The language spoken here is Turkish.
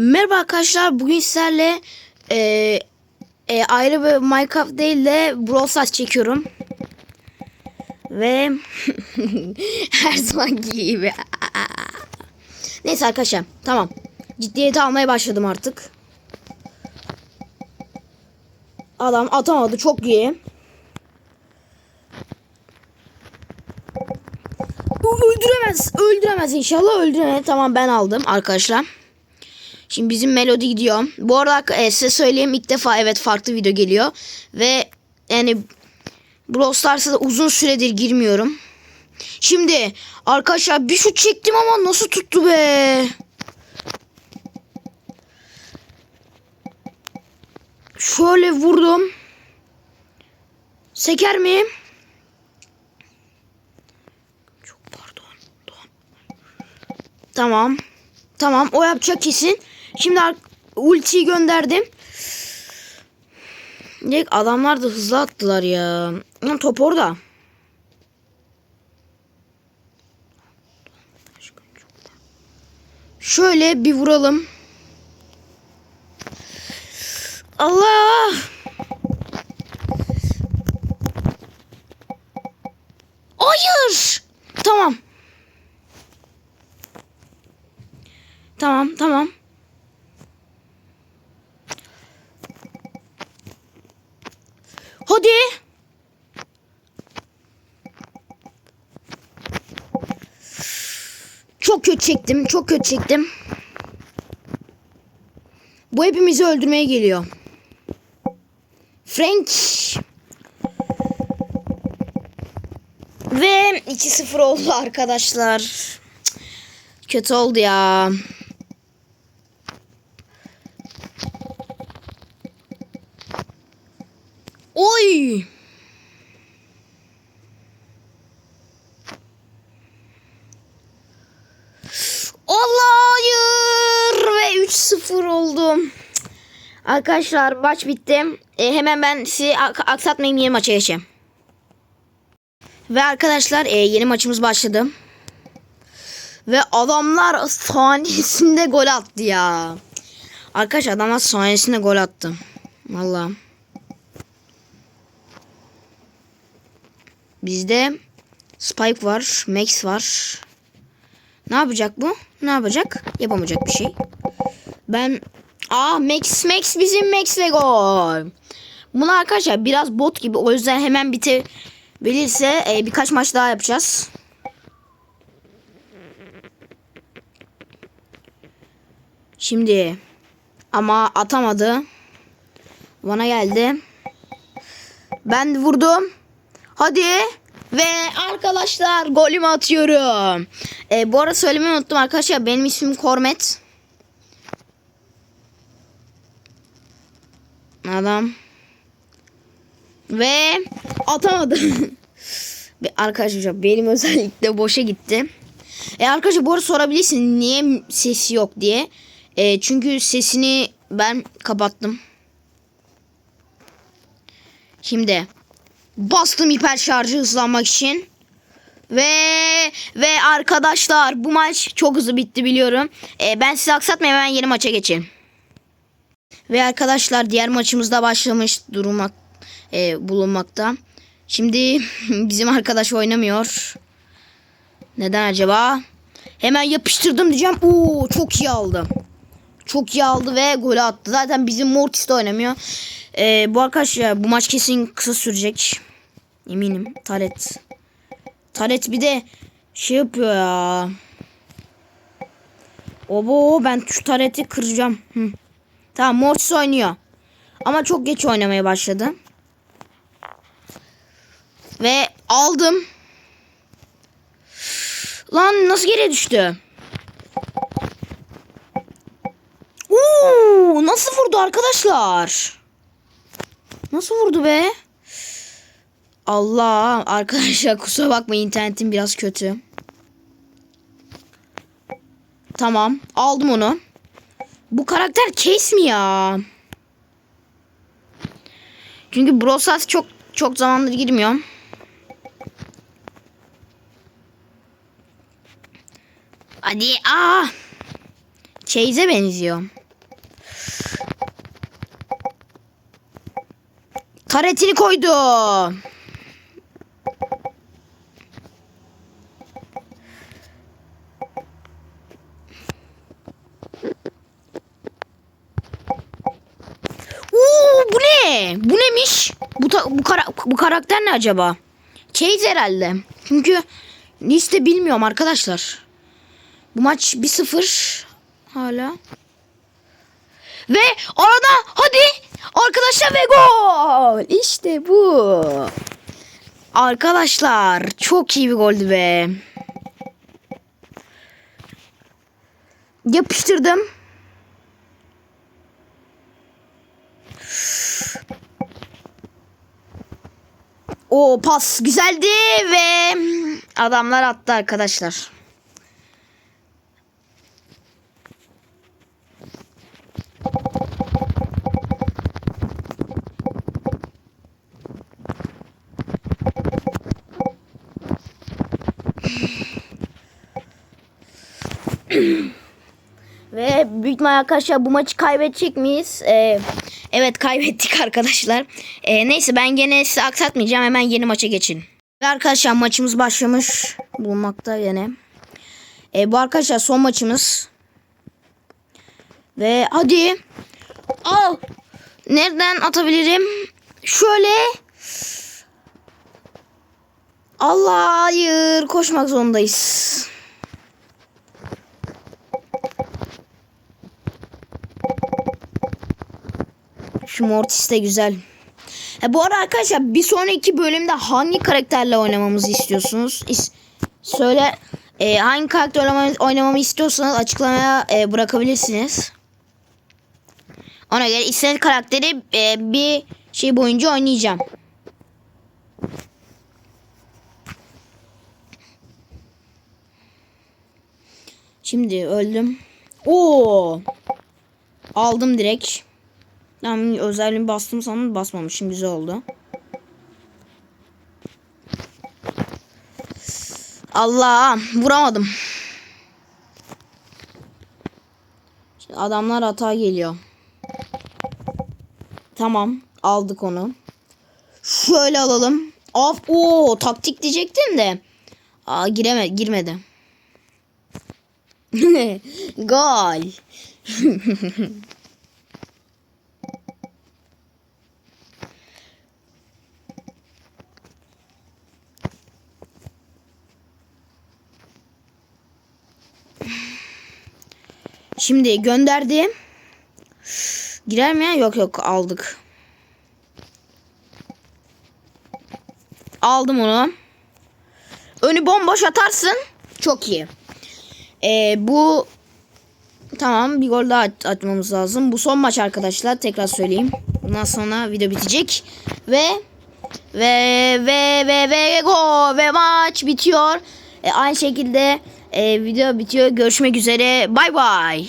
Merhaba arkadaşlar. Bugün sizlerle e, e, ayrı bir Minecraft değil de Brawl Stars çekiyorum. Ve her zamanki gibi. Neyse arkadaşlar. Tamam. Ciddiyete almaya başladım artık. Adam atamadı. Çok iyi. Öldüremez. Öldüremez inşallah. Öldüremez. Tamam ben aldım arkadaşlar. Şimdi bizim melodi gidiyor. Bu arada e, size söyleyeyim ilk defa evet farklı video geliyor. Ve yani Brawl Stars'a da uzun süredir girmiyorum. Şimdi arkadaşlar bir şut çektim ama nasıl tuttu be. Şöyle vurdum. Seker mi? Çok pardon. Don. Tamam. Tamam o yapacak kesin. Şimdi ultiyi gönderdim. Direkt adamlar da hızlı attılar ya. Lan top orada. Şöyle bir vuralım. Allah! Hayır! Tamam. Tamam, tamam. Hadi. Çok kötü çektim. Çok kötü çektim. Bu hepimizi öldürmeye geliyor. Frank. Ve 2-0 oldu arkadaşlar. Kötü oldu ya. Oy! Allah hayır ve 3-0 oldum. Arkadaşlar maç bitti. E, hemen ben sizi ak- aksatmayayım yeni maça geçeyim. Ve arkadaşlar e, yeni maçımız başladı. Ve adamlar saniyesinde gol attı ya. Arkadaşlar adamlar saniyesinde gol attı. Vallahi. Bizde Spike var, Max var. Ne yapacak bu? Ne yapacak? Yapamayacak bir şey. Ben Aa Max Max bizim Max ve gol. Bunu arkadaşlar biraz bot gibi o yüzden hemen bitebilirse e, birkaç maç daha yapacağız. Şimdi ama atamadı. Bana geldi. Ben vurdum. Hadi. Ve arkadaşlar golümü atıyorum. E, bu arada söylemeyi unuttum arkadaşlar. Benim ismim Kormet. Adam. Ve atamadı. Ve arkadaşlar benim özellikle boşa gitti. E arkadaşlar bu arada sorabilirsin niye sesi yok diye. E, çünkü sesini ben kapattım. Şimdi bastım hiper şarjı hızlanmak için. Ve ve arkadaşlar bu maç çok hızlı bitti biliyorum. E, ben sizi aksatmayayım hemen yeni maça geçelim. Ve arkadaşlar diğer maçımızda başlamış durmak e, bulunmakta. Şimdi bizim arkadaş oynamıyor. Neden acaba? Hemen yapıştırdım diyeceğim. Oo çok iyi aldı. Çok iyi aldı ve gol attı. Zaten bizim Mortis de oynamıyor. Ee, bu arkadaşlar bu maç kesin kısa sürecek. Eminim. Taret. Taret bir de şey yapıyor ya. Obo ben şu tareti kıracağım. Hı. Tamam Mortis oynuyor. Ama çok geç oynamaya başladı. Ve aldım. Lan nasıl geriye düştü? Oo, nasıl vurdu arkadaşlar? Nasıl vurdu be? Allah arkadaşlar kusura bakmayın internetim biraz kötü. Tamam aldım onu. Bu karakter case mi ya? Çünkü Brawl Stars çok çok zamandır girmiyorum. Hadi aa. Chase'e benziyor. Taretini koydu. Oo, bu ne? Bu neymiş? Bu, kara- bu karakter ne acaba? Case herhalde. Çünkü liste bilmiyorum arkadaşlar. Bu maç 1-0 hala. Ve arada hadi arkadaşlar ve gol. İşte bu. Arkadaşlar çok iyi bir goldü be. Yapıştırdım. O pas güzeldi ve adamlar attı arkadaşlar. Ve büyük ihtimalle arkadaşlar bu maçı kaybedecek miyiz? Ee, evet kaybettik arkadaşlar. Ee, neyse ben gene sizi aksatmayacağım. Hemen yeni maça geçin. Arkadaşlar maçımız başlamış bulunmakta yine. Ee, bu arkadaşlar son maçımız. Ve hadi. Al. Nereden atabilirim? Şöyle. Allah hayır. Koşmak zorundayız. Mortis de güzel. E, bu arada arkadaşlar bir sonraki bölümde hangi karakterle oynamamızı istiyorsunuz? İs- söyle e, hangi karakter oynamamı, oynamamı istiyorsanız açıklamaya e, bırakabilirsiniz. Ona göre istediğiniz karakteri e, bir şey boyunca oynayacağım. Şimdi öldüm. Oo! Aldım direkt. Tamam özelliğimi bastım sandım basmamışım güzel oldu. Allah vuramadım. Şimdi adamlar hata geliyor. Tamam aldık onu. Şöyle alalım. Of o taktik diyecektim de. Aa gireme girmedi. Gol. Şimdi gönderdim. Girer mi? Yok yok aldık. Aldım onu. Önü bomboş atarsın. Çok iyi. Ee, bu tamam bir gol daha at- atmamız lazım. Bu son maç arkadaşlar. Tekrar söyleyeyim. Bundan sonra video bitecek. Ve ve ve ve ve go ve maç bitiyor. Ee, aynı şekilde e, video bitiyor. Görüşmek üzere. Bay bay.